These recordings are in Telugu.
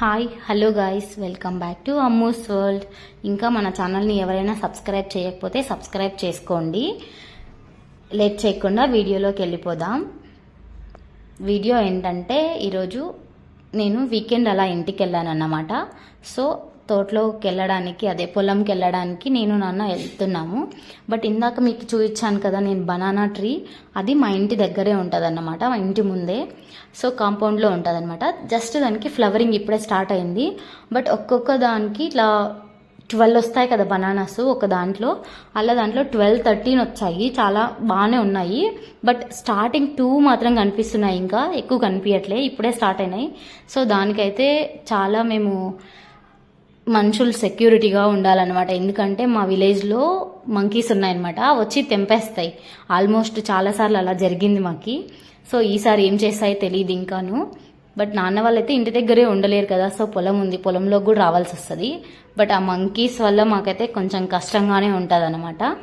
Hi hello guys welcome back to Ammu's world ఇంకా మన ఛానల్ని ఎవరైనా సబ్స్క్రైబ్ చేయకపోతే సబ్స్క్రైబ్ చేసుకోండి. లేట్ చేయకుండా వీడియోలోకి వెళ్ళిపోదాం. వీడియో ఏంటంటే ఈరోజు నేను వీకెండ్ అలా ఇంటికి వెళ్ళాను అన్నమాట సో తోటలోకి వెళ్ళడానికి అదే పొలంకి వెళ్ళడానికి నేను నాన్న వెళ్తున్నాము. బట్ ఇందాక మీకు చూపించాను కదా నేను బనానా ట్రీ. అది మా ఇంటి దగ్గరే ఉంటుంది అన్నమాట మా ఇంటి ముందే. సో కాంపౌండ్లో ఉంటుంది అనమాట జస్ట్ దానికి ఫ్లవరింగ్ ఇప్పుడే స్టార్ట్ అయింది. బట్ ఒక్కొక్క దానికి ఇట్లా ట్వెల్వ్ వస్తాయి కదా బనానాస్ ఒక దాంట్లో. అలా దాంట్లో ట్వెల్వ్ థర్టీన్ వచ్చాయి. చాలా బాగానే ఉన్నాయి. బట్ స్టార్టింగ్ టూ మాత్రం కనిపిస్తున్నాయి ఇంకా. ఎక్కువ కనిపించట్లే ఇప్పుడే స్టార్ట్ అయినాయి. సో దానికైతే చాలా మేము మనుషులు సెక్యూరిటీగా ఉండాలన్నమాట. ఎందుకంటే మా విలేజ్లో మంకీస్ ఉన్నాయన్నమాట. వచ్చి తెంపేస్తాయి. ఆల్మోస్ట్ చాలాసార్లు అలా జరిగింది మాకి. సో ఈసారి ఏం చేస్తాయో తెలియదు ఇంకాను. బట్ నాన్న వాళ్ళైతే ఇంటి దగ్గరే ఉండలేరు కదా. సో పొలం ఉంది. పొలంలో కూడా రావాల్సి వస్తుంది. బట్ ఆ మంకీస్ వల్ల మాకైతే కొంచెం కష్టంగానే ఉంటుంది అనమాట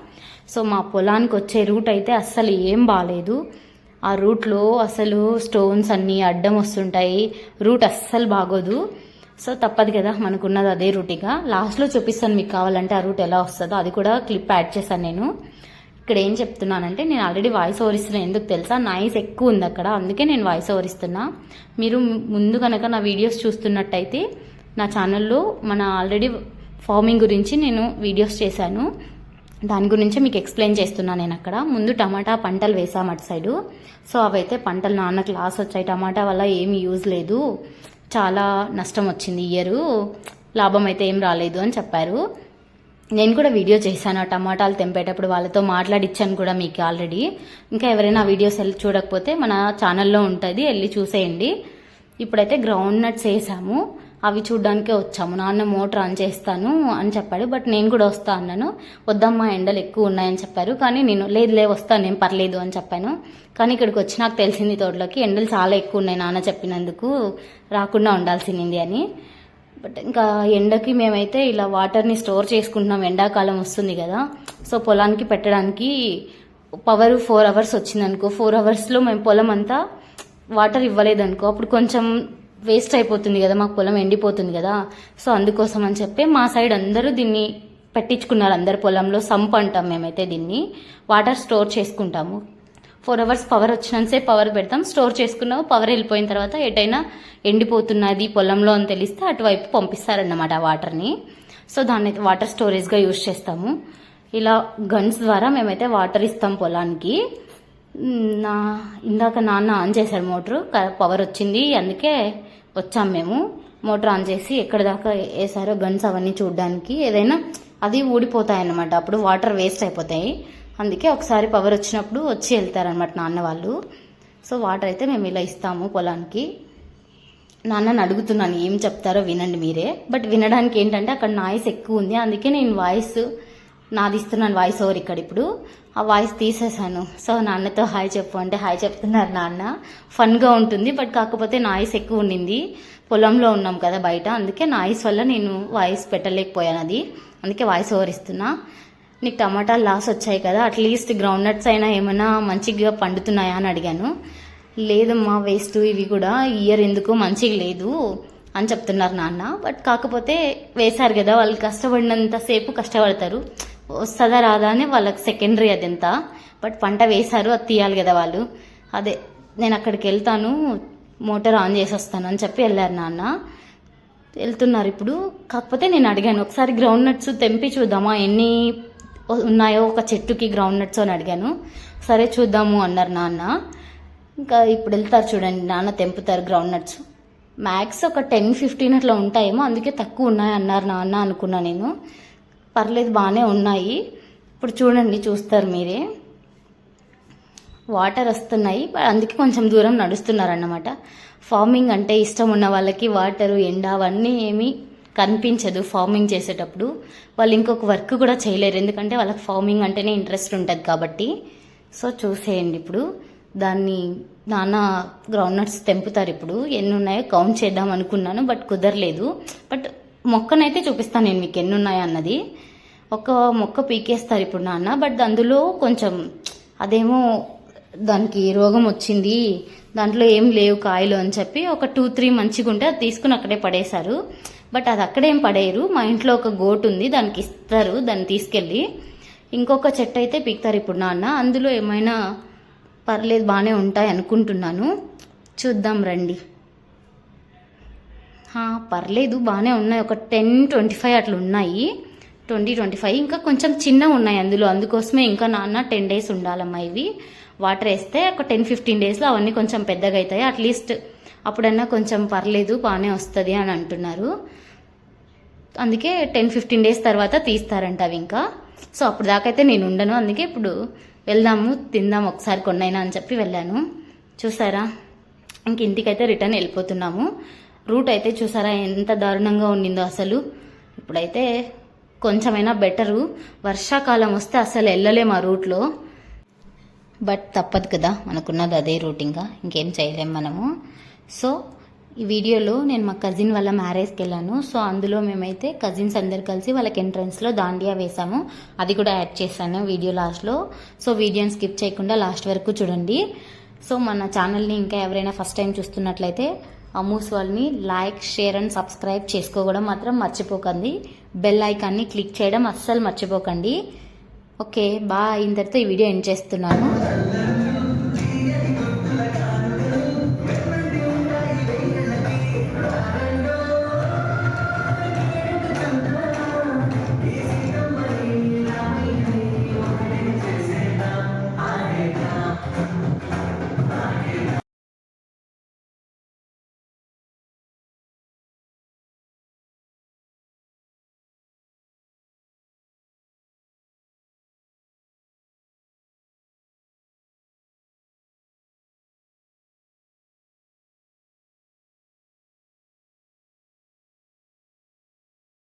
సో మా పొలానికి వచ్చే రూట్ అయితే అస్సలు ఏం బాగాలేదు ఆ రూట్లో అసలు స్టోన్స్ అన్నీ అడ్డం వస్తుంటాయి. రూట్ అస్సలు బాగోదు. సో తప్పదు కదా మనకున్నది అదే రూట్గా లాస్ట్లో చూపిస్తాను మీకు కావాలంటే ఆ రూట్ ఎలా వస్తుందో. అది కూడా క్లిప్ యాడ్ చేశాను నేను. ఇక్కడ ఏం చెప్తున్నానంటే నేను ఆల్రెడీ వాయిస్ ఓవర్ ఇస్తున్నా. ఎందుకు తెలుసా? నాయిస్ ఎక్కువ ఉంది అక్కడ. అందుకే నేను వాయిస్ ఓవర్ ఇస్తున్నా. మీరు ముందు కనుక నా వీడియోస్ చూస్తున్నట్టయితే నా ఛానల్లో మన ఆల్రెడీ ఫార్మింగ్ గురించి నేను వీడియోస్ చేశాను. దాని గురించి మీకు ఎక్స్ప్లెయిన్ చేస్తున్నాను నేను అక్కడ. ముందు టమాటా పంటలు వేసాం అటు సైడు సో అవైతే పంటలు నాన్నకు లాస్ వచ్చాయి. టమాటా వల్ల ఏమీ యూజ్ లేదు. చాలా నష్టం వచ్చింది ఇయరు. లాభం అయితే ఏం రాలేదు అని చెప్పారు. నేను కూడా వీడియో చేశాను ఆ టమాటాలు తెంపేటప్పుడు వాళ్ళతో మాట్లాడిచ్చాను కూడా మీకు ఆల్రెడీ. ఇంకా ఎవరైనా వీడియోస్ వెళ్ళి చూడకపోతే మన ఛానల్లో ఉంటుంది వెళ్ళి చూసేయండి. ఇప్పుడైతే గ్రౌండ్ నట్స్ వేసాము. అవి చూడ్డానికే వచ్చాము. నాన్న మోటార్ ఆన్ చేస్తాను అని చెప్పాడు. బట్ నేను కూడా వస్తా అన్నాను. వద్దమ్మా ఎండలు ఎక్కువ ఉన్నాయని చెప్పారు. కానీ నేను లేదు లే వస్తాను నేను పర్లేదు అని చెప్పాను. కానీ ఇక్కడికి వచ్చి నాకు తెలిసింది తోటలోకి ఎండలు చాలా ఎక్కువ ఉన్నాయి నాన్న చెప్పినందుకు రాకుండా ఉండాల్సింది అని. బట్ ఇంకా ఎండకి మేమైతే ఇలా వాటర్ని స్టోర్ చేసుకుంటున్నాం. ఎండాకాలం వస్తుంది కదా. సో పొలానికి పెట్టడానికి పవర్ ఫోర్ అవర్స్ వచ్చిందనుకో ఫోర్ అవర్స్లో మేము పొలం అంతా వాటర్ ఇవ్వలేదనుకో అప్పుడు కొంచెం వేస్ట్ అయిపోతుంది కదా మాకు పొలం ఎండిపోతుంది కదా. సో అందుకోసం అని చెప్పి మా సైడ్ అందరూ దీన్ని పెట్టించుకున్నారు. అందరు పొలంలో సంప్ అంటాం మేమైతే దీన్ని. వాటర్ స్టోర్ చేసుకుంటాము. ఫోర్ అవర్స్ పవర్ వచ్చినంతసేపు పవర్ పెడతాం. స్టోర్ చేసుకున్నాము. పవర్ వెళ్ళిపోయిన తర్వాత ఎటైనా ఎండిపోతున్నది పొలంలో అని తెలిస్తే అటువైపు పంపిస్తారన్నమాట ఆ వాటర్ని సో దాన్ని వాటర్ స్టోరేజ్గా యూజ్ చేస్తాము. ఇలా గన్స్ ద్వారా మేమైతే వాటర్ ఇస్తాం పొలానికి. నా ఇందాక నాన్న ఆన్ చేశారు మోటారు క- పవర్ వచ్చింది అందుకే వచ్చాం మేము. మోటార్ ఆన్ చేసి ఎక్కడ దాకా వేసారో గన్స్ అవన్నీ చూడడానికి. ఏదైనా అది ఊడిపోతాయి అన్నమాట అప్పుడు వాటర్ వేస్ట్ అయిపోతాయి. అందుకే ఒకసారి పవర్ వచ్చినప్పుడు వచ్చి వెళ్తారనమాట నాన్న వాళ్ళు. సో వాటర్ అయితే మేము ఇలా ఇస్తాము పొలానికి. నాన్నని అడుగుతున్నాను ఏం చెప్తారో వినండి మీరే. బట్ వినడానికి ఏంటంటే అక్కడ నాయిస్ ఎక్కువ ఉంది. అందుకే నేను వాయిస్ నాది ఇస్తున్నాను వాయిస్ ఓవర్ ఇక్కడ ఇప్పుడు. ఆ వాయిస్ తీసేశాను. సో నాన్నతో హాయ్ చెప్పు అంటే హాయ్ చెప్తున్నారు నాన్న. ఫన్గా ఉంటుంది బట్ కాకపోతే నాయిస్ ఎక్కువ ఉండింది. పొలంలో ఉన్నాం కదా బయట అందుకే నాయిస్ వల్ల నేను వాయిస్ పెట్టలేకపోయాను అది. అందుకే వాయిస్ ఓవర్ ఇస్తున్నా. నీకు టమాటాలు లాస్ వచ్చాయి కదా అట్లీస్ట్ గ్రౌండ్ నట్స్ అయినా ఏమైనా మంచిగా పండుతున్నాయా అని అడిగాను. లేదమ్మా వేస్ట్ ఇవి కూడా. ఇయర్ ఎందుకు మంచిగా లేదు అని చెప్తున్నారు నాన్న. బట్ కాకపోతే వేశారు కదా వాళ్ళు కష్టపడినంతసేపు కష్టపడతారు. వస్తుందా రాదా అని వాళ్ళకి సెకండరీ అదంతా బట్ పంట వేశారు అది తీయాలి కదా వాళ్ళు. అదే నేను అక్కడికి వెళ్తాను మోటార్ ఆన్ చేసి వస్తాను అని చెప్పి వెళ్ళారు నాన్న. వెళ్తున్నారు ఇప్పుడు. కాకపోతే నేను అడిగాను ఒకసారి గ్రౌండ్ నట్స్ తెంపి చూద్దామా ఎన్ని ఉన్నాయో ఒక చెట్టుకి గ్రౌండ్ నట్స్ అని అడిగాను. సరే చూద్దాము అన్నారు నాన్న. ఇంకా ఇప్పుడు వెళ్తారు చూడండి నాన్న తెంపుతారు గ్రౌండ్ నట్స్ మ్యాక్స్ ఒక టెన్ ఫిఫ్టీన్ అట్లా ఉంటాయేమో అందుకే తక్కువ ఉన్నాయి అన్నారు నాన్న అనుకున్నా నేను. పర్లేదు బాగానే ఉన్నాయి. ఇప్పుడు చూడండి చూస్తారు మీరే. వాటర్ వస్తున్నాయి. అందుకే కొంచెం దూరం నడుస్తున్నారన్నమాట. ఫార్మింగ్ అంటే ఇష్టం ఉన్న వాళ్ళకి వాటరు ఎండ అవన్నీ ఏమీ కనిపించదు ఫార్మింగ్ చేసేటప్పుడు. వాళ్ళు ఇంకొక వర్క్ కూడా చేయలేరు. ఎందుకంటే వాళ్ళకి ఫార్మింగ్ అంటేనే ఇంట్రెస్ట్ ఉంటుంది కాబట్టి. సో చూసేయండి ఇప్పుడు. దాన్ని నాన్న గ్రౌండ్ నట్స్ తెంపుతారు ఇప్పుడు. ఎన్ని ఉన్నాయో కౌంట్ చేద్దాం అనుకున్నాను బట్ కుదరలేదు. బట్ మొక్కనైతే చూపిస్తాను నేను మీకు ఎన్ని ఉన్నాయో అన్నది. ఒక మొక్క పీకేస్తారు ఇప్పుడు నాన్న బట్ అందులో కొంచెం అదేమో దానికి రోగం వచ్చింది దాంట్లో ఏం లేవు కాయలు అని చెప్పి ఒక టూ త్రీ మంచిగా ఉంటే అది తీసుకుని అక్కడే పడేశారు. బట్ అది అక్కడేం పడేయరు. మా ఇంట్లో ఒక గోటు ఉంది దానికి ఇస్తారు దాన్ని తీసుకెళ్ళి ఇంకొక చెట్టు అయితే పీకుతారు ఇప్పుడు నాన్న. అందులో ఏమైనా పర్లేదు బాగానే ఉంటాయి అనుకుంటున్నాను. చూద్దాం రండి. పర్లేదు బాగానే ఉన్నాయి. ఒక టెన్ ట్వంటీ ఫైవ్ అట్లా ఉన్నాయి. Twenty twenty five. ఇంకా కొంచెం చిన్నగా ఉన్నాయి అందులో. అందుకోసమే ఇంకా నాన్న టెన్ డేస్ ఉండాలమ్మా ఇవి. వాటర్ వేస్తే ఒక టెన్ ఫిఫ్టీన్ డేస్లో అవన్నీ కొంచెం పెద్దగా అవుతాయి. అట్లీస్ట్ అప్పుడన్నా కొంచెం పర్లేదు బాగానే వస్తుంది అని అంటున్నారు. అందుకే టెన్ ఫిఫ్టీన్ డేస్ తర్వాత తీస్తారంట అవి ఇంకా. సో అప్పుడు దాకైతే నేను ఉండను. అందుకే ఇప్పుడు వెళ్దాము తిందాం ఒకసారి కొన్నైనా అని చెప్పి వెళ్ళాను. చూసారా? ఇంక ఇంటికైతే రిటర్న్ వెళ్ళిపోతున్నాము. రూట్ అయితే చూసారా? ఎంత దారుణంగా ఉండిందో అసలు. ఇప్పుడైతే కొంచెమైనా బెటరు. వర్షాకాలం వస్తే అసలు వెళ్ళలేము ఆ రూట్లో. బట్ తప్పదు కదా మనకున్నది అదే రూట్ ఇంకా ఇంకేం చేయలేం మనము. సో ఈ వీడియోలో నేను మా కజిన్ వాళ్ళ మ్యారేజ్కి వెళ్ళాను. సో అందులో మేమైతే కజిన్స్ అందరు కలిసి వాళ్ళకి ఎంట్రన్స్లో దాండియా వేసాము. అది కూడా యాడ్ చేశాను వీడియో లాస్ట్లో. సో వీడియోని స్కిప్ చేయకుండా లాస్ట్ వరకు చూడండి. సో మన ఛానల్ని ఇంకా ఎవరైనా ఫస్ట్ టైం చూస్తున్నట్లయితే అమూస్ వాళ్ళని లైక్ షేర్ అండ్ సబ్స్క్రైబ్ చేసుకోవడం మాత్రం మర్చిపోకండి. బెల్ ఐకాన్ని క్లిక్ చేయడం అస్సలు మర్చిపోకండి. Okay bye. ఇంతటితో ఈ వీడియో ఎండ్ చేస్తున్నాను.